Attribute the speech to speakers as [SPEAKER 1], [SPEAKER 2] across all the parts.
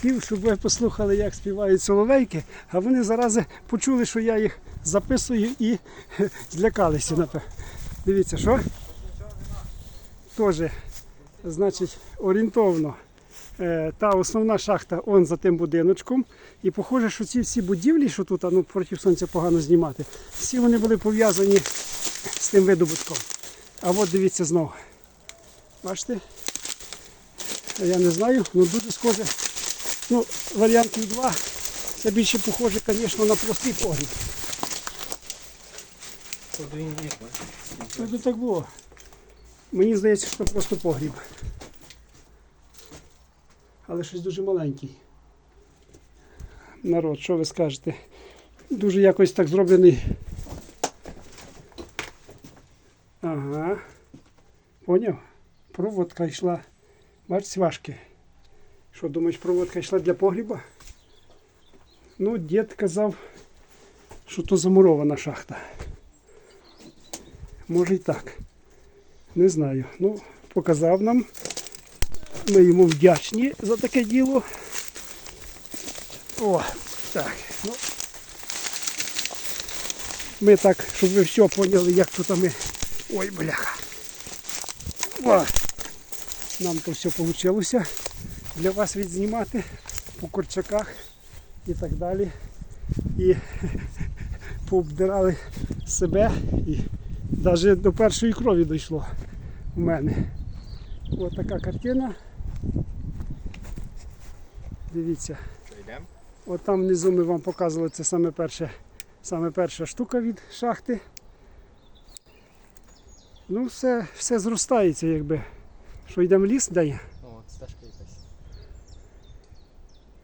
[SPEAKER 1] спів, щоб ви послухали, як співають соловейки, а вони зарази почули, що я їх записую і злякалися. напевно. Дивіться, що? Теж, значить, орієнтовно. Е, Та основна шахта он за тим будиночком. І похоже, що ці всі будівлі, що тут ну, проти сонця погано знімати, всі вони були пов'язані з тим видобутком. А от дивіться знову. Бачите? Я не знаю, ну дуже схоже. Ну, варіантів два. Це більше похоже, звісно, на простий погріб. То так було. Мені здається, що просто погріб. Але щось дуже маленький. Народ, що ви скажете? Дуже якось так зроблений. Ага. Поняв? Проводка йшла. Бач, сважки. Що думаєш, проводка йшла для погріба? Ну, дід казав, що то замурована шахта. Може і так. Не знаю. Ну, показав нам. Ми йому вдячні за таке діло. О, так. Ну, ми так, щоб ви все поняли, як тут ми. Ой, бляха. О, нам то все вийшло для вас відзнімати по корчаках і так далі. І пообдирали себе і навіть до першої крові дійшло у мене. Ось така картина. Дивіться. От там внизу ми вам показували, це саме перша, саме перша штука від шахти. Ну, все, все зростається, якби. Що йдемо в ліс дає.
[SPEAKER 2] Ну, от стежка якась.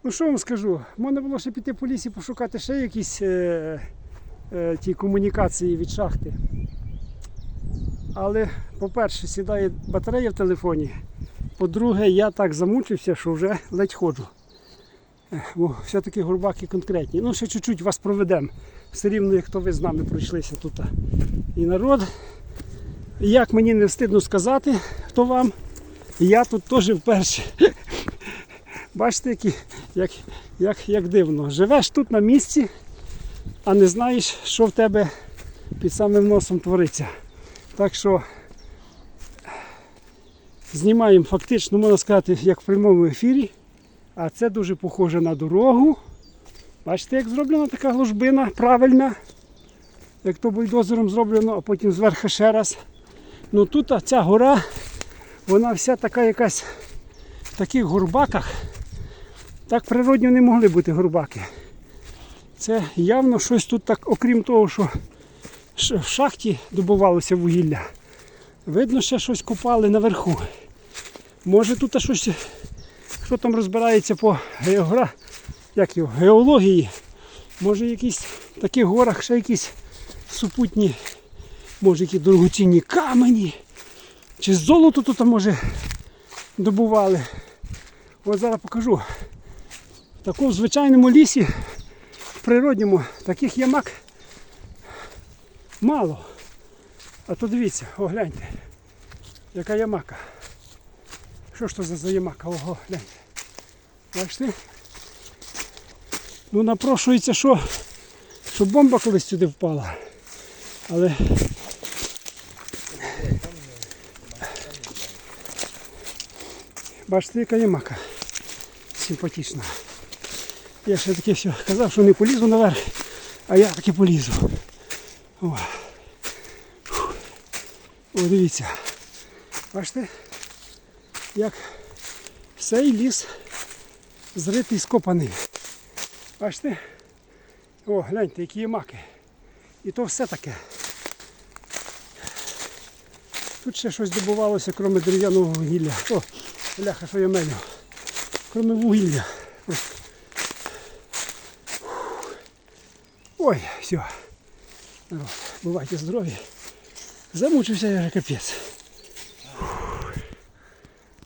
[SPEAKER 1] Ну що вам скажу? Можна було ще піти по лісі, пошукати ще якісь е, е, ті комунікації від шахти. Але, по-перше, сідає батарея в телефоні. По-друге, я так замучився, що вже ледь ходжу. Е, Бо все-таки горбаки конкретні. Ну, ще чуть-чуть вас проведемо. Все рівно, як то ви з нами пройшлися тут. І народ. Як мені не встидно сказати, хто вам, я тут теж вперше. Бачите, які, як, як, як дивно. Живеш тут на місці, а не знаєш, що в тебе під самим носом твориться. Так що знімаємо фактично, можна сказати, як в прямому ефірі. А це дуже похоже на дорогу. Бачите, як зроблена така ложбина правильна. Як то бульдозером зроблено, а потім зверху ще раз. Ну тут ця гора, вона вся така якась в таких горбаках. Так природньо не могли бути горбаки. Це явно щось тут так, окрім того, що в шахті добувалося вугілля. Видно, ще щось копали наверху. Може тут щось, хто там розбирається по геогра... як його, геології. Може якісь в таких горах ще якісь супутні, може які дорогоцінні камені. Чи золото тут може добували. От зараз покажу. В такому звичайному лісі, в природньому, таких ямак мало. А то дивіться, о, гляньте, яка ямака. Що ж то за ямака? Ого, гляньте. Бачите? Ну напрошується, що, що бомба колись сюди впала. Але бачите, яка ямака. Симпатична. Я ще таки все казав, що не полізу наверх, а я таки полізу. О. О, дивіться. Бачите, як цей ліс зритий скопаний. Бачите? О, гляньте, які є маки. І то все таке. Тут ще щось добувалося, крім дерев'яного вугілля. О, бляха, що я мелю. Крім вугілля. Просто. Ой, все. Народ, бывайте здорові. Замучився я вже капець.